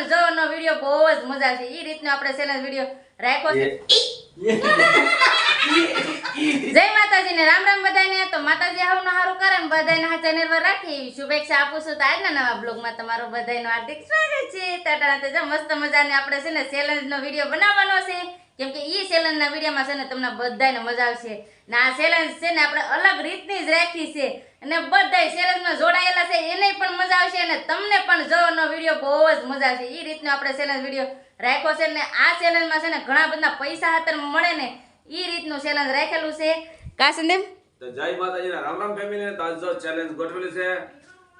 પણ જો નો વીડિયો બહુ જ મજા છે એ રીતનો આપણે સેલેન્જ વીડિયો રાખ્યો છે. જય માતાજી ને રામ રામ બધાને. તો માતાજી આવનું સારું કરે ને બધાને આ ચેનલ પર રાખી. એવી શુભેચ્છા આપું છું તો આજના નવા બ્લોગમાં તમારો બધાનો હાર્દિક સ્વાગત છે. ટાટા જો. મસ્ત મજાને આપણે છે ને ચેલેન્જ નો વીડિયો બનાવવાનો છે. કેમ કે ઈ સેલનના વિડીયોમાં છે ને તમને બધાને મજા આવશે. ને આ ચેલેન્જ છે ને આપણે અલગ રીતની જ રાખી છે. અને બધાય ચેલેન્જમાં જોડાયેલા છે એને પણ મજા આવશે અને તમને પણ જોવાનો વીડિયો બહુ જ મજા આવશે. ઈ રીતનો આપણે ચેલેન્જ વીડિયો રાખ્યો છે ને આ ચેલેન્જમાં છે ને ઘણા બધા પૈસા હાથર મળે ને એ રીતનું ચેલેન્જ રાખેલું છે. કા સંદીપ? તો જય માતાજીના રામ રામ ફેમિલીને તો આજ ચેલેન્જ ગોઠવેલી છે.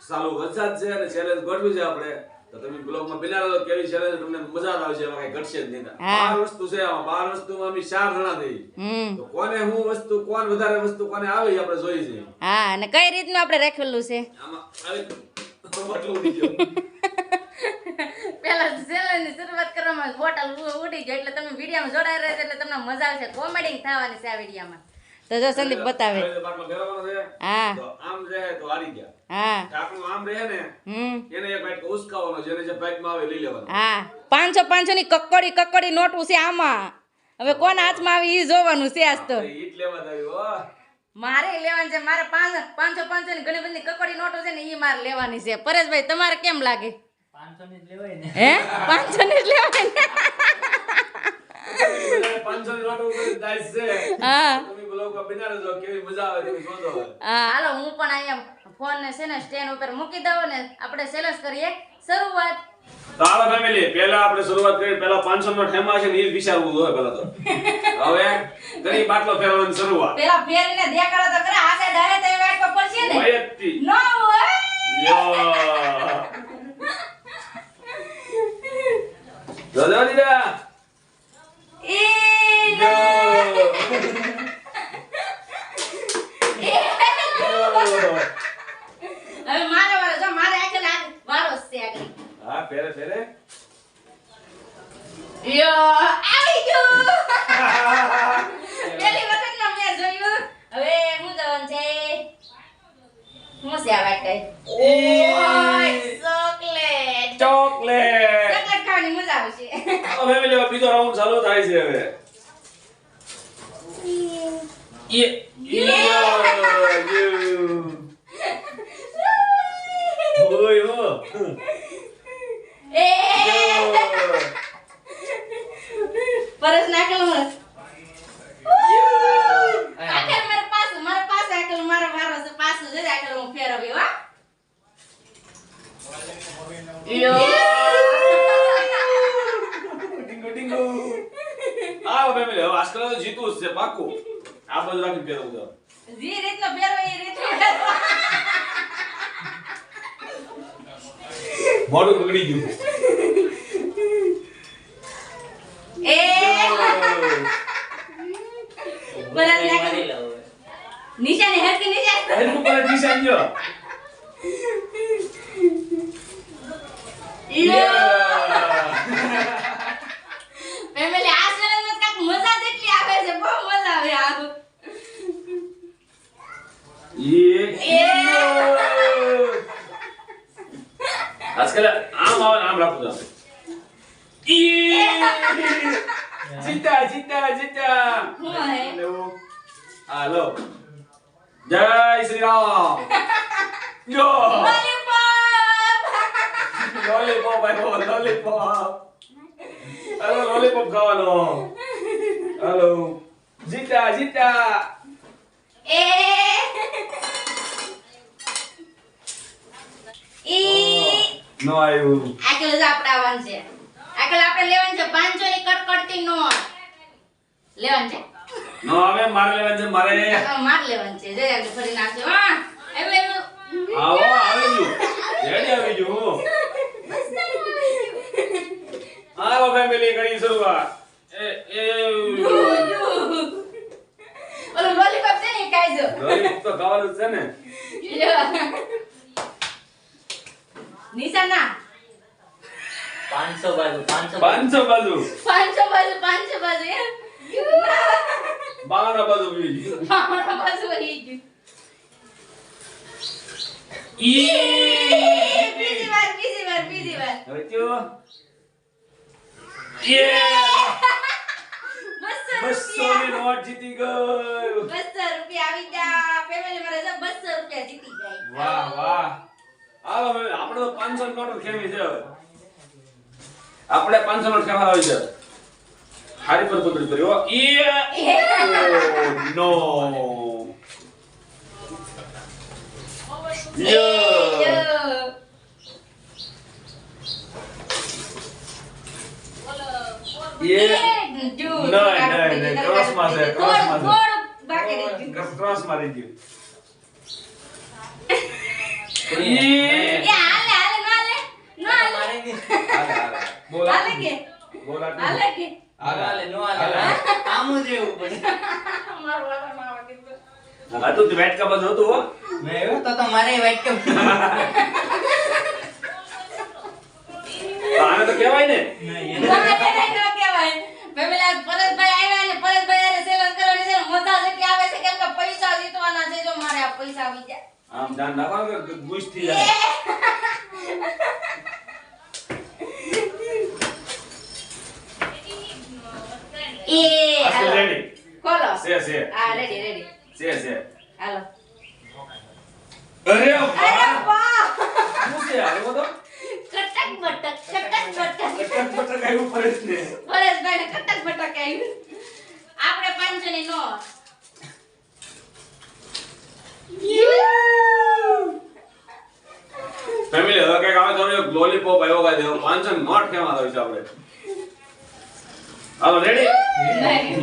સાલું વરસાદ છે અને ચેલેન્જ ગોઠવી છે આપણે. તો તમે બ્લોગમાં બિના રહો કેવી ચેલેન્જ તમને મજા જ આવશે એમાં કઈ ઘટશે જ નહીં. બાર વસ્તુ છે આમાં. બાર વસ્તુમાં અમે ચાર જણા થઈ. તો કોને હું વસ્તુ કોણ વધારે વસ્તુ કોને આવે આપણે જોઈ છે. હા અને કઈ રીતનું આપણે રાખેલું છે? આમાં આવી બોટલ ઉડી ગયો. પેલા ચેલેન્જની શરૂઆત કરવામાં બોટલ ઉડી ગઈ એટલે તમે વિડીયોમાં જોડાઈ રહેજો એટલે તમને મજા આવશે. કોમેડી થવાની છે આ વિડીયોમાં. તો જો સંદીપ બતાવે. હા. તો આમ રહે તો હારી ગયા. હા. ઢાંકણું આમ રહે ને એને એક બાઈટ ઉસકાવવાનો જેને જે બાઈટમાં આવે લઈ લેવાનો. હા. પાંચસો પાંચસો ની કક્કડી કક્કડી નોટું છે આમાં. હવે કોના હાથમાં આવી એ જોવાનું છે આજ તો. મારે લેવાનું છે મારે પાંચ પાંચસો પાંચસો ની ઘણી બધી કકડી નોટો છે ને એ મારે લેવાની છે. પરેશભાઈ તમારે કેમ લાગે? હે પાંચસો ની. જ ને? પાંચસો ની. હા. હાલો હું પણ અહીંયા ફોન ને છે ને સ્ટેન્ડ ઉપર મૂકી દો ને આપણે ચેલેન્જ કરીએ. શરૂઆત. તો ફેમિલી પહેલા આપણે શરૂઆત કરી પહેલા 500 નો ઠેમા છે ને એ વિચારવું હોય પહેલા તો. હવે કરી બાટલો ફેરવાની શરૂઆત. પેલા ફેરીને દેખાડો તો કરે આ સાઈડ તે વાટ પર પડશે ને. વયક્તિ નો હોય. યો. જોજો દીદા ઈ નો. યો. હવે મારે વારો જો મારે આગળ આ વારો જ છે આગળ હા ફેરે ફેરે યો આવી ગયું પેલી વખતમાં મેં જોયું હવે હું જવાનું છે હું છે આ વાત કઈ ઓય ચોકલેટ ચોકલેટ ખાવાની મજા આવશે હવે બીજો રાઉન્ડ ચાલુ થાય છે હવે. યે યો ઓય હો. એ પરસ નાખેલું મસ આખર મારે પાસ મારા પાસ આખેલું મારો વારો છે પાસ જ આખેલું હું ફેરવ્યો હા. યો. આવો ફેમિલી હવે આજકાલ તો જીતું જ છે પાકું. આ બધું રાખી ફેરવું તો જે રીતનો ફેરવો એ રીતનો મોઢું બગડી ગયું. એ. બરાબર લાગે નાખેલું હેડ કે નિશાન હેડ ઉપર નિશાન જો ફેમિલી આ ચેનલમાં કાંઈક મજા જ એટલી આવે છે બહુ મજા આવે આ આજકાલ આમ આવે ને આમ રાખવું તો જીતા જીતા જીતા હું હે હાલો જય શ્રી રામ જો લોલીપોપ લોલીપોપ આવ્યો લોલીપોપ હાલો લોલીપોપ ખાવાનો હાલો જીતા જીતા એ ઈ નો આવ્યું. આકલ જ આપણે આવવાનું છે. આકલ આપણે લેવાનું છે. 500 ની કટકડતી નો લેવાનું છે? નો આવે મારે લેવાનું છે મારે માર લેવાનું છે. જય આજે ફરી નાખજો હા. એમ એમ આવો આવી જો રેડી આવી જો આવો ફેમિલી કરી શરૂઆત. એ એ ઓલો લોલીપોપ છે ને એ જો લોલીપોપ તો ખાવાનું છે ને. નિશાના. પાંચસો બાજુ પાંચસો પાંચસો બાજુ. 500 બાજુ 500 બાજુ બાવન બાજુ બી ગયું મારા બાજુ વહી ગયું ઈ. બીજી વાર બીજી વાર બીજી વાર. હવે ત્યો બસો ની નોટ જીતી ગયો. બસો રૂપિયા આવી ગયા. ફેમિલી મારે જો બસો રૂપિયા જીતી ગઈ વાહ વાહ. હાલો હવે આપણે તો 500 નોટ ખેવી છે હવે. આપણે 500 નોટ ખેવા આવી છે. હારી પર પકડી કર્યો ઈ નો. છે. ક્રોસ મારી ગયું જ તું હતું મેં એવું તો તમારે વાઈટ કેમ આને તો કહેવાય ને. નહીં, એને- તેને કહેવાય. પેલા પરેશભાઈ આવ્યા ને પરેશભાઈ હારે સેલન કરવાની છે જેટલી આવે છે કેમ કે પૈસા જીતવાના છે જો મારે આ પૈસા આવી જાય આમ ધ્યાન રાખો કે ગુસ્સ થઈ જાય. એ હાલો. રેડી ખોલો સે સે આ રેડી રેડી સે સે હાલો અરે અરે વાહ. વાહ. શું છે આ બધો તો? કટક બટક કટક બટક. કટક બટક આવ્યું પરેશ જ ને પરેશભાઈ ને કટક બટક આવ્યું. આપણે પાંચની નોટ ફેમિલી હવે કંઈક આવે થોડું એક લોલીપોપ આવ્યો કાંઈ દેવો. પાંચસો નોટ કેમ આવે છે આપણે? હાલો રેડી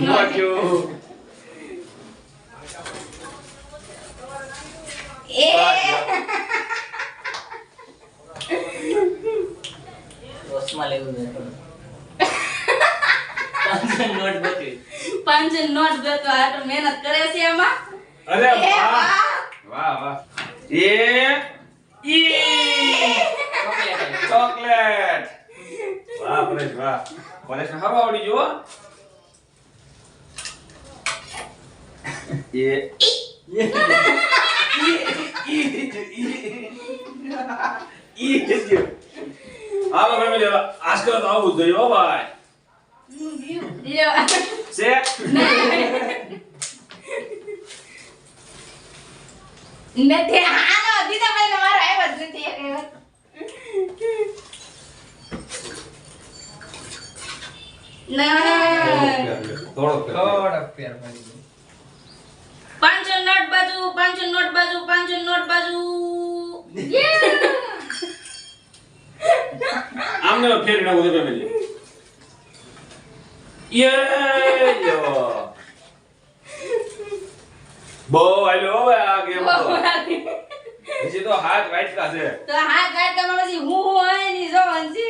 નોટ. યુ એ. ક્રોસમાં લેવું નોટ. પાંચસો ની નોટ ગોતવા હાટુ મહેનત કરે છે એમાં અરે વાહ. વાહ વાહ. એ ઈ. ચોકલેટ વાહ પરેશ વાહ. પરેશ ને હવા આવડી જો એ. હાલો ફેમિલી આજકાલ તો આવું જોઈએ ભાઈ. લ્યો. નથી આનો દીધા ભાઈ ને મારો આવ્યો જ નથી એક વખત. ના થોડોક થોડોક ફેર પડી ગયો. પાંચસો નોટ બાજુ પાંચસો નોટ બાજુ પાંચસો નોટ બાજુ આમને ફેરી છે ફેમિલી યે યો બહુ આલ્યો હવે આ ગેમ તો હજી તો હાથ વાઈટ કા છે. તો હાથ વાટકામાં પછી હું હું હોયની જો છે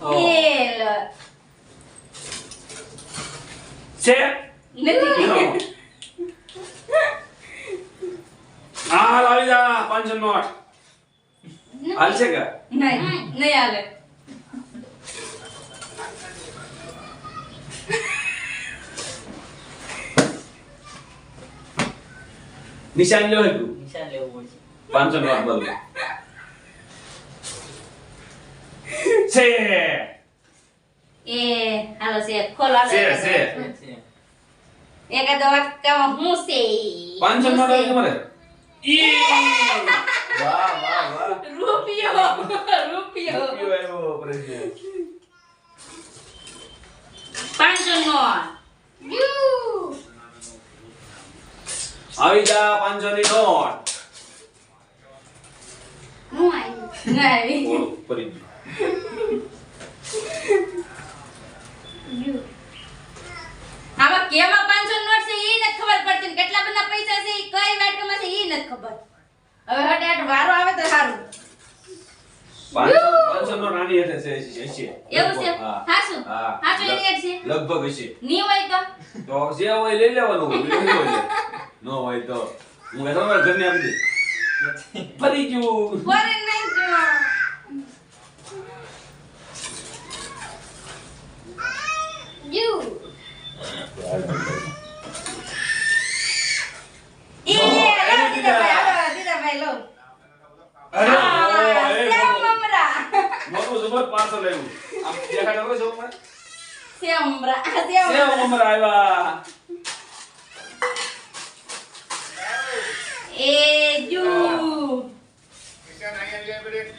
બેલ છે? નથી. હા લાવી જા પાંચસો નોટ હાલ છે કે? નહીં નહીં હાલે. નિશાન લેવો હેતું નિશાન લેવું પડશે. પાંચસો નો બોલ છે એ હાલો છે ખોલો છે, છે. હું પાંચસો નો આવી તમારે ઈ વાહ વાહ વાહ રૂપિયો રૂપિયો રૂપિયો આવ્યો પરેશને. પાંચસો નોટ યુ. આવી જા પાંચસો ની નોટ. હું આવી? નહીં ઓળો, ઉપર ગયું. આમાં કેવા પાંચસો નોટ છે એ નથી ખબર પડતી કેટલા બધા પૈસા છે એ કઈ વાટકામાં છે એ નથી ખબર. હવે હટે હટ વારો આવે તો સારું. નો લગભગ હશે. ની હોય તો? જે હોય લઈ લેવાનું? ન હોય તો હું ઘરને આપી દે ફરી ગયું ફોરેન નહીં જો યુ એ હાલો દીદાભાઈ હાલો દીદાભાઈ લો અરે આ, ઓ, એ સેવ મોટું- મમરા મોટું ઉપર પાર્સલ આવ્યું આમ દેખાડો કરો છો મને સેવ મમરા સેવ સેવ મમરા આવ્યા એ જુ જુ અરે ભાઈ દીદાભાઈને મારે આવ્યો કરો. દીદાભાઈ, જી વાટકો કરો એ કરો.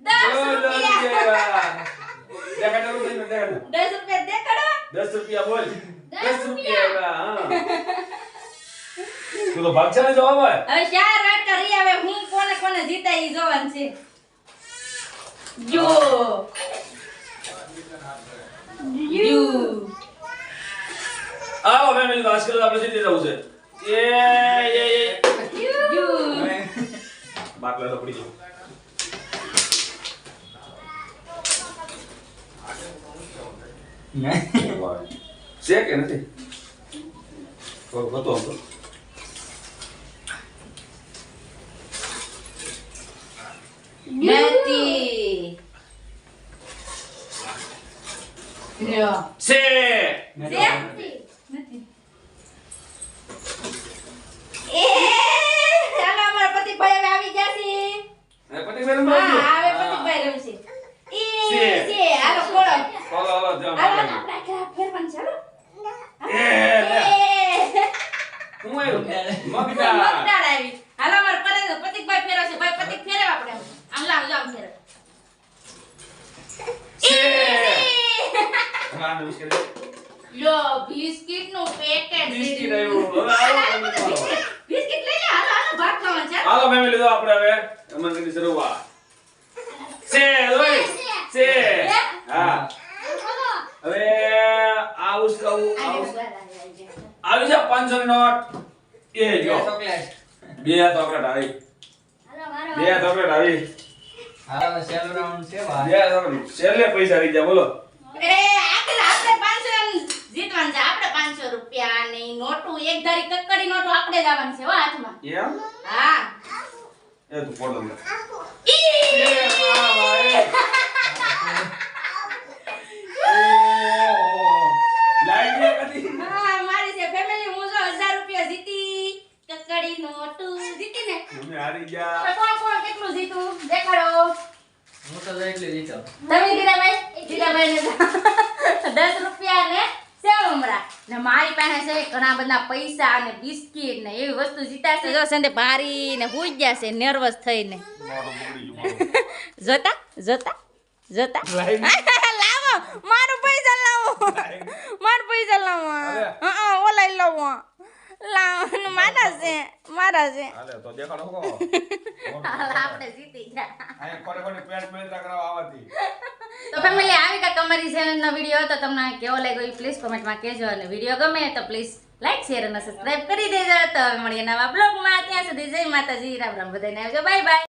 દસ રૂપિયા. કરો તમે, દેખાડો. દસ રૂપિયા દેખાડો. દસ રૂપિયા બોલ દસ રૂપિયા હા તું તો ભાગશાળી જવાબ હોય. હવે ચાર વાટકા રહી આવે? હું કોને કોને જીતા ઈ જોવાનું છે. જો યુ આવો ફેમિલી તો આજકાલ આપણે જીતી જવું છે. એ એ એ. બાટલા તો પડી ગયો. છે કે નથી? હતો હતો નથી લ્યો છે છે? નથી એ ચાલો અમારા પતિભાઈ હવે આવી ગયા છે અને પતિ બેન હા હવે પતિભાઈ રમશે એ છે. છે હાલો ખોલો હાલો હાલો ત્યાં હાલો બાટલા આપણે આખા ફેરવાનું છે હાલો એ લે. એ હું આવ્યું મગદાળ મગદાળ આવી હાલો અમાર પતિ પતિકભાઈ ફેરવશે ભાઈ પતિક ફેરવ આપણે આમ લાવ જાવ ફેરવ છે હા નમસ્કાર લો બિસ્કિટનું પેકેટ બિસ્કિટ આવ્યું. હવે આવો બિસ્કિટ લઈ લે હાલો હાલો ભાગ ખાવા છે હાલો ફેમિલી તો આપણે હવે. અમરની શરૂઆત. છે ઓય છે હા. હવે આ ઉસકાવું આવી જા 500 ની નોટ. એ જો. ચોકલેટ. બે ચોકલેટ આવી. બે ચોકલેટ આવી. હાલો સેલ રાઉન્ડ છે બે ભાઈ ચોકલેટ છેલ્લે પૈસા રહી ગયા બોલો. એ આપણે આપણે 500 જીતવાનું છે. આપણે 500 રૂપિયા ની નોટું એક ધારી કક્કડી નોટું આપણે જ આવવાની છે હો હાથમાં. એમ? હા. એ તું ફોટો લે. ઈ! એ વાહ લાઈટ લે કદી હા મારી છે ફેમિલી હું જો 1000 રૂપિયા જીતી. કક્કડી નોટું જીતી ને? તમે હારી ગયા. હવે કોણ કોણ કેટલું જીતું? દેખાડો. હું તો એટલી જીતો. તમે દીદાભાઈ દીદાભાઈ ને દસ રૂપિયા ને સેવ ને મારી પાસે છે ઘણા બધા પૈસા અને બિસ્કિટ ને એવી વસ્તુ જીતાશે. જો સંદે ભારી ને હુઈ ગયા છે નર્વસ થઈને. જોતા જોતા જોતા. લાવો મારું પૈસા લાવો. મારું પૈસા લાવો. હા ઓલાઈ લાવો. લાવો મારા છે મારા છે. હાલે તો દેખાડો કો હાલ આપણે જીતી ગયા. આ કોને કોને પેન્ટ મેચરા કરાવવા આવતી. તો ફેમિલી આવી કાંઈક અમારી ચેનલનો વીડિયો તો તમને કેવો લાગ્યો એ પ્લીઝ કોમેન્ટમાં કહેજો અને વીડિયો ગમે તો પ્લીઝ લાઈક શેર અને સબસ્ક્રાઇબ કરી દેજો. તો મળીએ નવા બ્લોગમાં ત્યાં સુધી જય માતાજી, રામ રામ, બધાને આવજો. Bye bye